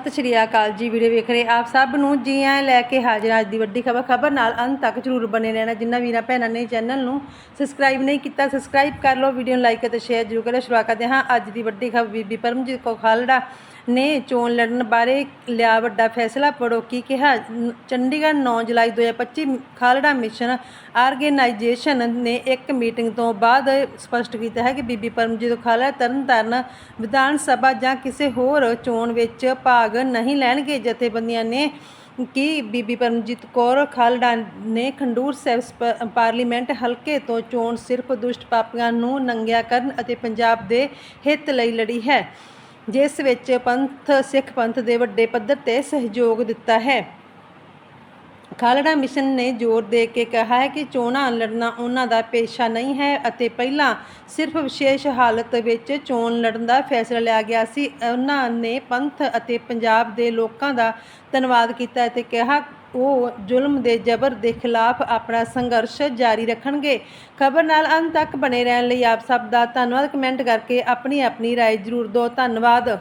ਸਤਿ ਸ਼੍ਰੀ ਅਕਾਲ ਜੀ ਵੀਡੀਓ ਵੇਖ ਰਹੇ ਆਪ ਸਭ ਨੂੰ। ਜੀ ਆਇਆਂ ਲੈ ਕੇ ਹਾਜ਼ਰ ਅੱਜ ਦੀ ਵੱਡੀ ਖਬਰ। ਖਬਰ ਨਾਲ ਅੰਤ ਤੱਕ ਜਰੂਰ ਬਣੇ ਰਹਿਣਾ। ਜਿੰਨਾ ਵੀਰਾਂ ਭੈਣਾਂ ਨੇ ਚੈਨਲ ਨੂੰ ਸਬਸਕ੍ਰਾਈਬ ਨਹੀਂ ਕੀਤਾ ਸਬਸਕ੍ਰਾਈਬ ਕਰ ਲਓ। ਵੀਡੀਓ ਨੂੰ ਲਾਈਕ ਅਤੇ ਸ਼ੇਅਰ ਜਰੂਰ ਕਰੋ ਸ਼ੁਰੂਆਤ ਕਰਦੇ ਹਾਂ ਅੱਜ ਦੀ ਵੱਡੀ ਖਬਰ। ਬੀਬੀ ਪਰਮਜੀਤ ਕੌਰ ਖਾਲੜਾ ਨੇ ਚੋਣ ਲੜਨ ਬਾਰੇ ਲਿਆ ਵੱਡਾ ਫੈਸਲਾ। ਪੜੋ ਕੀ ਕਿਹਾ? ਚੰਡੀਗੜ੍ਹ 9 ਜੁਲਾਈ 2025 ਖਾਲੜਾ ਮਿਸ਼ਨ ਆਰਗੇਨਾਈਜੇਸ਼ਨ ਨੇ ਇੱਕ ਮੀਟਿੰਗ ਤੋਂ ਬਾਅਦ ਸਪਸ਼ਟ ਕੀਤਾ ਹੈ ਕਿ ਬੀਬੀ ਪਰਮਜੀਤ ਖਾਲੜਾ ਤਰਨਤਾਰਨ ਵਿਧਾਨ ਸਭਾ ਜਾਂ ਕਿਸੇ ਹੋਰ ਚੋਣ ਵਿੱਚ ਭਾਗ ਨਹੀਂ ਲੈਣਗੇ। ਜਥੇਬੰਦੀਆਂ ਨੇ ਕਿ ਬੀਬੀ ਪਰਮਜੀਤ ਕੌਰ ਖਾਲੜਾ ਨੇ ਖੰਡੂਰ ਸਾਹਿਬ ਪਾਰਲੀਮੈਂਟ ਹਲਕੇ ਤੋਂ ਚੋਣ ਸਿਰਫ ਦੁਸ਼ਟ ਪਾਪੀਆਂ ਨੂੰ ਨੰਗਿਆ ਕਰਨ ਅਤੇ ਪੰਜਾਬ ਦੇ ਹਿੱਤ ਲਈ ਲੜੀ ਹੈ। ਜਿਸ ਵਿੱਚ ਪੰਥ, ਸਿੱਖ ਪੰਥ ਦੇ ਵੱਡੇ ਪੱਧਰ ਤੇ ਸਹਿਯੋਗ ਦਿੱਤਾ ਹੈ। ਖਾਲੜਾ ਮਿਸ਼ਨ ਨੇ ਜ਼ੋਰ ਦੇ ਕੇ ਕਿਹਾ ਹੈ ਕਿ ਚੋਣਾਂ ਲੜਨਾ ਉਹਨਾਂ ਦਾ ਪੇਸ਼ਾ ਨਹੀਂ ਹੈ ਅਤੇ ਪਹਿਲਾਂ ਸਿਰਫ ਵਿਸ਼ੇਸ਼ ਹਾਲਤ ਵਿੱਚ ਚੋਣ ਲੜਨ ਦਾ ਫੈਸਲਾ ਲਿਆ ਗਿਆ ਸੀ। ਉਹਨਾਂ ਨੇ ਪੰਥ ਅਤੇ ਪੰਜਾਬ ਦੇ ਲੋਕਾਂ ਦਾ ਧੰਨਵਾਦ ਕੀਤਾ ਅਤੇ ਕਿਹਾ ਉਹ ਜ਼ੁਲਮ ਦੇ ਜ਼ਬਰ ਦੇ ਖਿਲਾਫ ਆਪਣਾ ਸੰਘਰਸ਼ ਜਾਰੀ ਰੱਖਣਗੇ ਖਬਰ ਨਾਲ ਅੰਤ ਤੱਕ ਬਣੇ ਰਹਿਣ ਲਈ ਆਪ ਸਭ ਦਾ ਧੰਨਵਾਦ ਕਮੈਂਟ ਕਰਕੇ ਆਪਣੀ ਆਪਣੀ رائے ਜ਼ਰੂਰ ਦਿਓ ਧੰਨਵਾਦ